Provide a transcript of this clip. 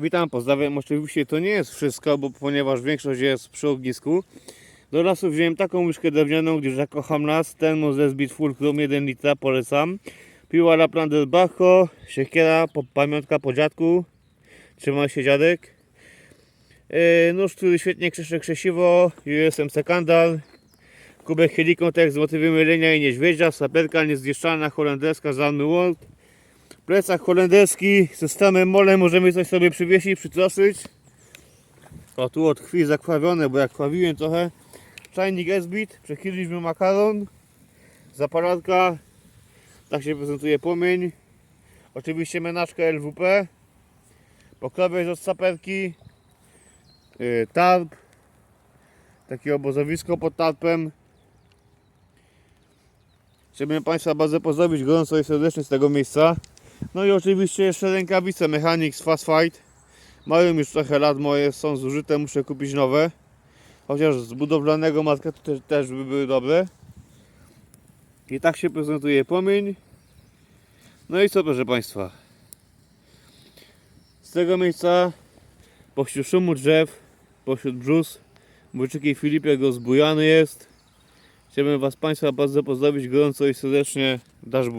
Witam, pozdrawiam. Oczywiście to nie jest wszystko, bo ponieważ większość jest przy ognisku. Do lasu wziąłem taką łyżkę drewnianą, gdyż ja kocham las. Ten Moses Beat Full Chrome 1 litra polecam. Piła Laplander Bacho, siekiera, po, pamiątka po dziadku. Trzymaj się dziadek. Yy, nóż, który świetnie krzesze krzesiwo, USM Sekandal. Kubek Helikontek z motywem jelenia i niedźwiedzia, saperka niezniszczalna holenderska z World. Plecak holenderski z systemem mole możemy coś sobie przywiesić, przytroszyć. O tu od krwi zakrwawione, bo jak krwawiłem trochę. Czajnik S-bit, przechyliliśmy makaron. Zapalarka. Tak się prezentuje płomień. Oczywiście menaczka LWP. Pokrowiec od saperki. Yy, tarp. Takie obozowisko pod tarpem. Chciałbym Państwa bardzo pozdrowić gorąco i serdecznie z tego miejsca. No i oczywiście jeszcze rękawice Mechanics Fast Fight. Mają już trochę lat, moje są zużyte, muszę kupić nowe. Chociaż z budowlanego marketu też, też by były dobre. I tak się prezentuje płomień. No i co proszę Państwa. Z tego miejsca pośród szumu drzew, pośród brzus, Wojczyki Filipek rozbujany jest. Chciałbym Was Państwa bardzo pozdrowić gorąco i serdecznie. Dasz Bóg.